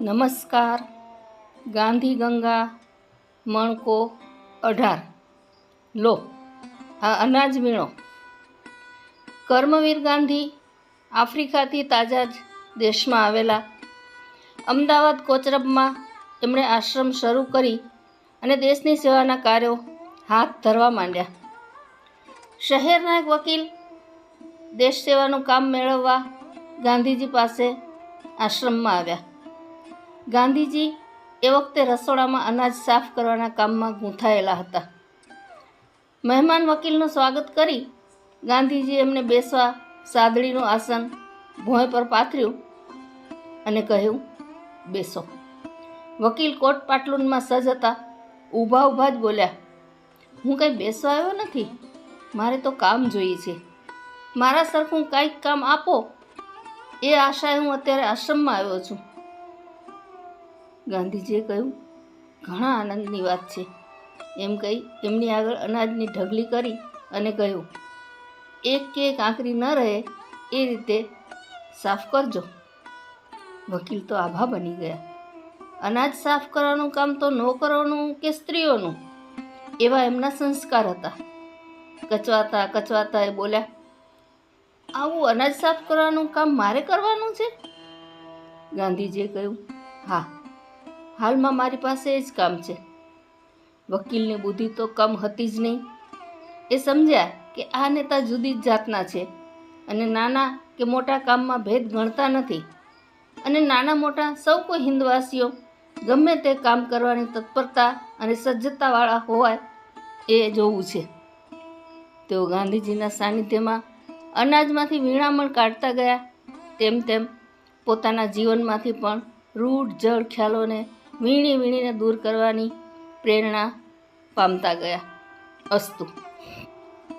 નમસ્કાર. ગાંધી ગંગા, મણકો, અઢાર. લો, આ અનાજ વીણો. કર્મવીર ગાંધી આફ્રિકાથી તાજા જ દેશમાં આવેલા. અમદાવાદ કોચરબમાં એમણે આશ્રમ શરૂ કરી અને દેશની સેવાના કાર્યો હાથ ધરવા માંડ્યા. શહેરના એક વકીલ દેશ સેવાનું કામ મેળવવા ગાંધીજી પાસે આશ્રમમાં આવ્યા. ગાંધીજી એ વખતે રસોડામાં અનાજ સાફ કરવાના કામમાં ગૂંથાયેલા હતા. મહેમાન વકીલનું સ્વાગત કરી ગાંધીજી એમને બેસવા સાદડીનું આસન ભોંય પર પાથર્યું અને કહ્યું, બેસો. વકીલ કોટ પાટલુનમાં સજ હતા, ઊભા ઊભા જ બોલ્યા, હું કંઈ બેસવા આવ્યો નથી? મારે તો કામ જોઈએ છે. મારા સરખું કાંઈક કામ આપો. એ આશાએ હું અત્યારે આશ્રમમાં આવ્યો છું. ગાંધીજીએ કહ્યું, ઘણા આનંદની વાત છે. એમ કહી એમની આગળ અનાજની ઢગલી કરી અને કહ્યું, એક કે એક આંકરી ન રહે એ રીતે સાફ કરજો. વકીલ તો આભા બની ગયા. અનાજ સાફ કરવાનું કામ તો નોકરોનું કે સ્ત્રીઓનું? એવા એમના સંસ્કાર હતા. કચવાતા કચવાતા એ બોલ્યા, આવું અનાજ સાફ કરવાનું કામ મારે કરવાનું છે? ગાંધીજીએ કહ્યું, હા હાલમાં મારી પાસે એ જ કામ છે. વકીલની બુદ્ધિ તો કમ હતી જ નહીં. એ સમજ્યા કે આ નેતા જુદી જ જાતના છે અને નાના કે મોટા કામમાં ભેદ ગણતા નથી. અને નાના મોટા સૌ કોઈ હિન્દવાસીઓ ગમે તે કામ કરવાની તત્પરતા અને સજ્જતાવાળા હોવાય એ જોવું છે. તેઓ ગાંધીજીના સાનિધ્યમાં અનાજમાંથી વીણામણ કાઢતા ગયા. તેમ તેમ પોતાના જીવનમાંથી પણ રૂઢ જળ ખ્યાલોને વીણી વીણીને દૂર કરવાની પ્રેરણા પામતા ગયા અસ્તુ.